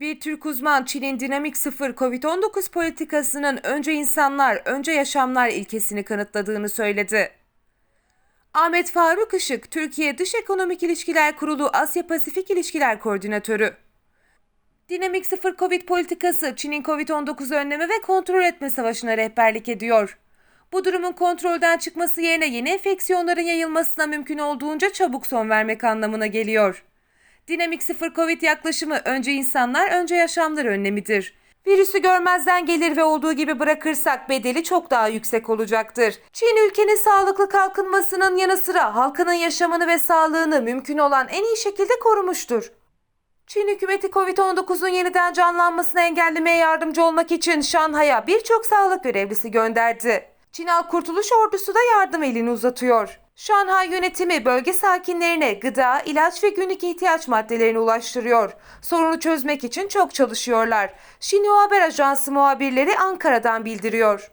Bir Türk uzman Çin'in dinamik sıfır Covid-19 politikasının önce insanlar, önce yaşamlar ilkesini kanıtladığını söyledi. Ahmet Faruk Işık, Türkiye Dış Ekonomik İlişkiler Kurulu Asya Pasifik İlişkiler Koordinatörü. Dinamik sıfır Covid politikası Çin'in Covid-19 önleme ve kontrol etme savaşına rehberlik ediyor. Bu durumun kontrolden çıkması yerine yeni enfeksiyonların yayılmasına mümkün olduğunca çabuk son vermek anlamına geliyor. Dinamik sıfır Covid yaklaşımı önce insanlar önce yaşamlar önlemidir. Virüsü görmezden gelir ve olduğu gibi bırakırsak bedeli çok daha yüksek olacaktır. Çin ülkenin sağlıklı kalkınmasının yanı sıra halkının yaşamını ve sağlığını mümkün olan en iyi şekilde korumuştur. Çin hükümeti Covid-19'un yeniden canlanmasını engellemeye yardımcı olmak için Şanhay'a birçok sağlık görevlisi gönderdi. Çin Halk Kurtuluş Ordusu da yardım elini uzatıyor. Şanhay yönetimi bölge sakinlerine gıda, ilaç ve günlük ihtiyaç maddelerini ulaştırıyor. Sorunu çözmek için çok çalışıyorlar. Xinhua Haber Ajansı muhabirleri Ankara'dan bildiriyor.